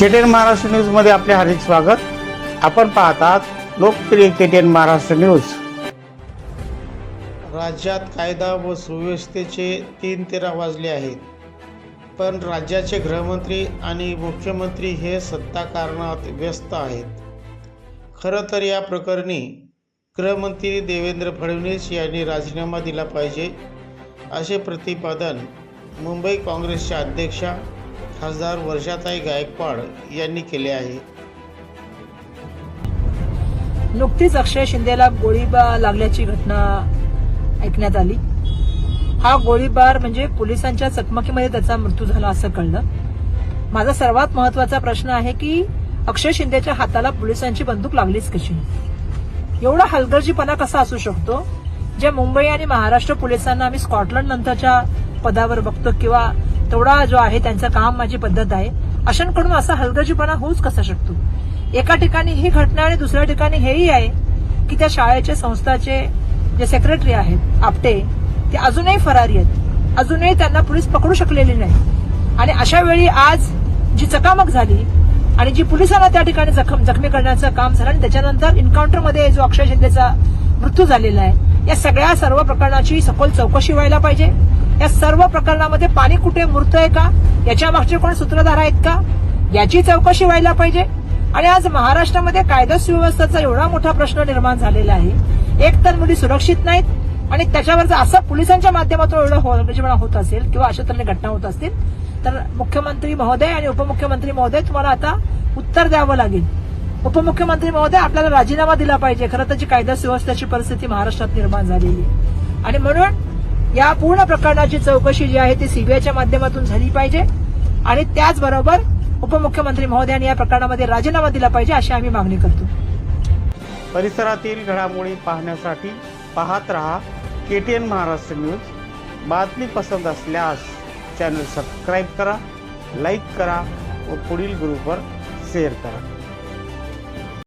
KTN Maharashtra न्यूजमध्ये आपले हार्दिक स्वागत. आपण पाहतात लोकप्रिय केटीएन महाराष्ट्र न्यूज. राज्यात कायदा व सुव्यवस्थेचे तीन तेरा वाजले आहेत. पण राज्याचे गृहमंत्री आणि मुख्यमंत्री हे सत्ता कारणात व्यस्त आहेत. खरं तर या प्रकरणी गृहमंत्री देवेंद्र फडणवीस यांनी राजीनामा दिला पाहिजे असे प्रतिपादन मुंबई काँग्रेसच्या अध्यक्षा खासदार वर्षाताई गायकवाड यांनी केले आहे. नुकतीच अक्षय शिंदेला गोळीबार लागल्याची घटना ऐकण्यात आली. हा गोळीबार म्हणजे पोलिसांच्या चकमकीमध्ये त्याचा मृत्यू झाला असं कळलं. माझा सर्वात महत्त्वाचा प्रश्न आहे की अक्षय शिंदेच्या हाताला पोलिसांची बंदूक लागलीच कशी? एवढा हलगर्जीपणा कसा असू शकतो? जे मुंबई आणि महाराष्ट्र पोलिसांना आम्ही स्कॉटलंड नंतरच्या पदावर बघतो किंवा तेवढा जो आहे त्यांचं काम माझी पद्धत आहे. अशांकडून असा हलगर्जीपणा होऊच कसा शकतो? एका ठिकाणी ही घटना आणि दुसऱ्या ठिकाणी हेही आहे की त्या शाळेचे संस्थाचे जे सेक्रेटरी आहेत आपटे ते अजूनही फरारी आहेत. अजूनही त्यांना पोलीस पकडू शकलेली नाही. आणि अशा वेळी आज जी चकामक झाली आणि जी पोलिसांना त्या ठिकाणी जखम जखमी करण्याचं काम झालं आणि त्याच्यानंतर एन्काउंटरमध्ये जो अक्षय शिंदेचा मृत्यू झालेला आहे या सगळ्या सर्व प्रकरणाची सखोल चौकशी व्हायला पाहिजे. या सर्व प्रकरणामध्ये पाणी कुठे मुरतंय का? याच्या मागचे कोण सूत्रधार आहेत का? याची चौकशी व्हायला पाहिजे. आणि आज महाराष्ट्रामध्ये कायदा सुव्यवस्थेचा एवढा मोठा प्रश्न निर्माण झालेला आहे. एक तर मुली सुरक्षित नाहीत आणि त्याच्यावर जर असं पोलिसांच्या माध्यमातून एवढं हो-, म्हणजे होत असेल किंवा अशा तऱ्हेने घटना होत असतील तर मुख्यमंत्री महोदय आणि उपमुख्यमंत्री महोदय तुम्हाला आता उत्तर द्यावं लागेल. उपमुख्यमंत्री महोदय आपल्याला राजीनामा दिला पाहिजे. खरं तर जी कायदा सुव्यवस्थेची परिस्थिती महाराष्ट्रात निर्माण झालेली आणि म्हणून या पूर्ण प्रकरणाची चौकशी जी आहे ती सीबीआयच्या माध्यमातून झाली पाहिजे. आणि त्याचबरोबर उपमुख्यमंत्री महोदयांनी या प्रकरणामध्ये राजीनामा दिला पाहिजे अशी आम्ही मागणी करतो. परिसरातील घडामोडी पाहण्यासाठी पाहत रहा केटीएन महाराष्ट्र न्यूज. बातमी पसंत असल्यास चॅनल सबस्क्राईब करा लाईक करा व पुढील ग्रुपवर शेअर करा.